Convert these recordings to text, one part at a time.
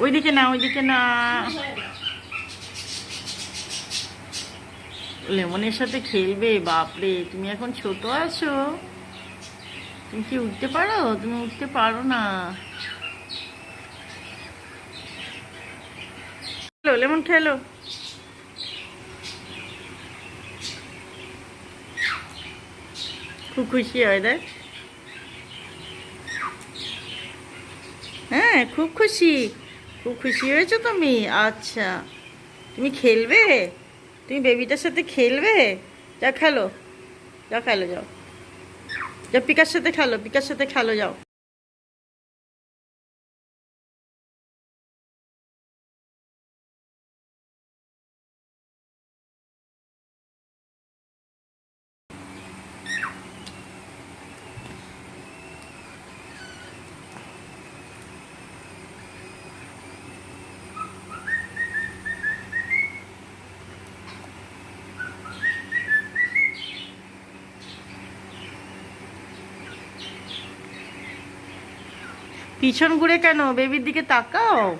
যেতেই দিবি না। ওইদিকে না। লেমনের সাথে খেলবে, বাপরে, তুমি এখন ছোট আছো। তুমি কি উঠতে পারো? তুমি উঠতে পারো না। লেমন খেলো। খুব খুশি হয়, দেখ। হ্যাঁ খুব খুশি। খুব খুশি হয়েছো তুমি? আচ্ছা। তুমি খেলবে? তুমি বেবিটার সাথে খেলবে? যা খেলো। যা খেলো, যাও। যা পিকার সাথে খেলো, পিকার সাথে খেলো, যাও। পিছন ঘুরে কেন? বেবির দিকে তাকাও।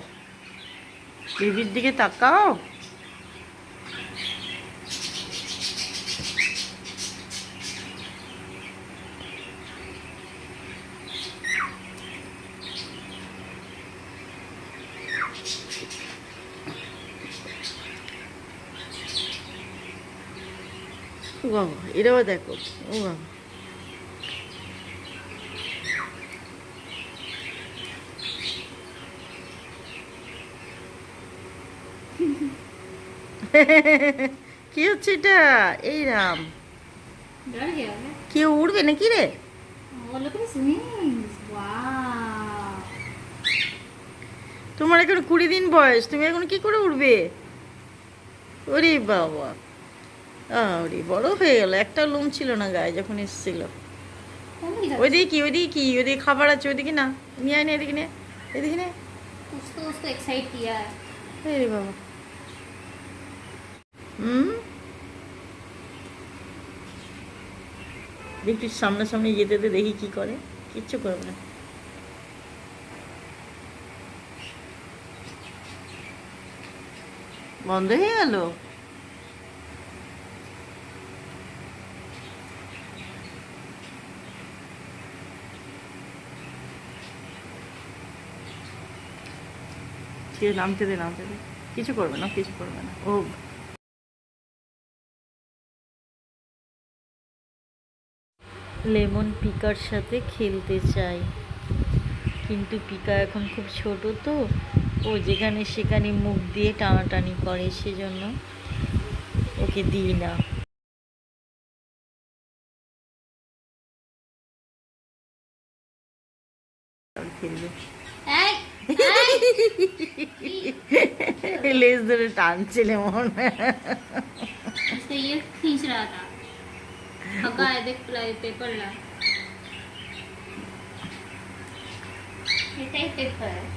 বেবির দিকে তাকাও। ও এটাও দেখো। ও বাবা। কি হচ্ছে এটা? এই রাম। কেউ উড়বে নাকি রে? তোমার এখন কুড়ি দিন বয়স তুমি এখন কি করে উঠবে ওরে বাবা। ওরে বড় হয়ে গেল একটা লোম ছিল না গায়ে যখন এসেছিল। ওইদিকে কি ওইদিকে কি ওইদিকে খাবার আছে ওইদিকে না। নিয়ে আয় না এদিকে নে এদিকে নে। বাবা। হুম? একটু সামনাসামনি যেতে দে দেখি কি করে। কিচ্ছু করবে না। বন্ধ হয়ে গেল? নামতে দে নামতে দে। কিছু করবে না, কিছু করবে না। ও লেমন পিকার সাথে খেলতে চাই কিন্তু পিকা এখন খুব ছোট তো ও যেখানে সেখানে মুখ দিয়ে টানাটানি করে সেজন্য ওকে দিই না! লেজ ধরে টানছে লেমন अगं आहे देख पेपर आहे.